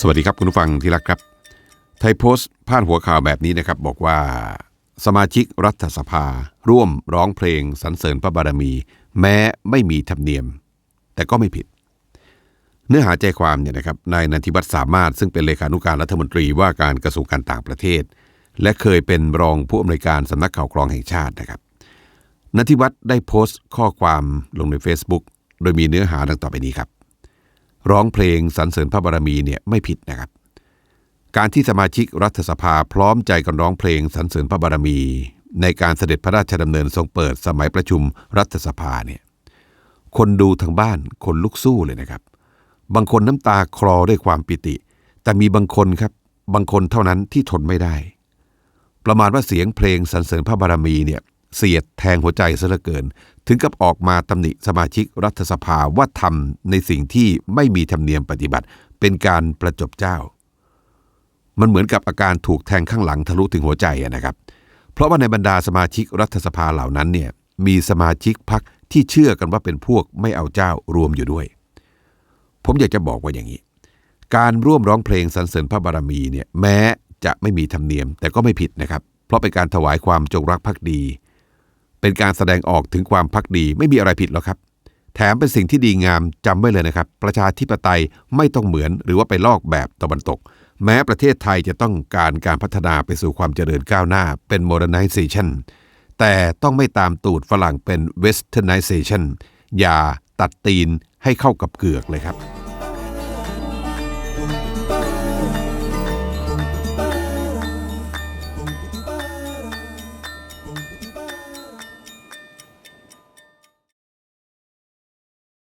สวัสดีครับคุณผู้ฟังที่รักครับ ไทยโพสต์พาดหัวข่าวแบบนี้นะครับ บอกว่า สมาชิกรัฐสภา ร่วมร้องเพลงสรรเสริญพระบารมี แม้ไม่มีธรรมเนียม แต่ก็ไม่ผิด เนื้อหาใจความเนี่ยนะครับนายนันทิวัฒน์สามารถซึ่งเป็นเลขานุการรัฐมนตรีว่าการกระทรวงการต่างประเทศ และเคยเป็นรองผู้อำนวยการสำนักข่าวกรองแห่งชาตินะครับนันทิวัฒน์ได้โพสต์ข้อความลงใน Facebook โดยมีเนื้อหาดังต่อไปนี้ครับ ร้องเพลงสรรเสริญพระบารมีเนี่ยไม่ผิดนะครับ การที่สมาชิกรัฐสภาพร้อมใจกันร้องเพลงสรรเสริญพระบารมี ในการเสด็จพระราชดำเนินทรงเปิดสมัยประชุมรัฐสภาเนี่ยคนดูทางบ้านคนลุกสู้เลยนะครับ บางคนน้ำตาคลอด้วยความปิติ แต่มีบางคนครับบางคนเท่านั้นที่ทนไม่ได้ ประมาณว่าเสียงเพลงสรรเสริญพระบารมีเนี่ย เสียดแทงหัวใจซะเหลือเกิน ถึงกับออกมาตำหนิสมาชิกรัฐสภาว่าทำในสิ่งที่ไม่มีธรรมเนียมปฏิบัติ เป็นการประจบเจ้า มันเหมือนกับอาการถูกแทงข้างหลังทะลุถึงหัวใจนะครับ เพราะว่าในบรรดาสมาชิกรัฐสภาเหล่านั้นเนี่ยมีสมาชิกพักที่เชื่อกันว่าเป็นพวกไม่เอาเจ้ารวมอยู่ด้วย ผมอยากจะบอกว่าอย่างนี้ การร่วมร้องเพลงสรรเสริญพระบารมีเนี่ยแม้จะไม่มีธรรมเนียมแต่ก็ไม่ผิดนะครับ เพราะเป็นการถวายความจงรักภักดี เป็นการแสดงออกถึงความพักดีไม่มีอะไรผิดหรอกครับ แถมเป็นสิ่งที่ดีงามจำไว้เลยนะครับ ประชาธิปไตยไม่ต้องเหมือนหรือว่าไปลอกแบบตะวันตก แม้ประเทศไทยจะต้องการการพัฒนาไปสู่ความเจริญก้าวหน้าเป็น modernization แต่ต้องไม่ตามตูดฝรั่งเป็น westernization อย่าตัดตีนให้เข้ากับเกือกเลยครับ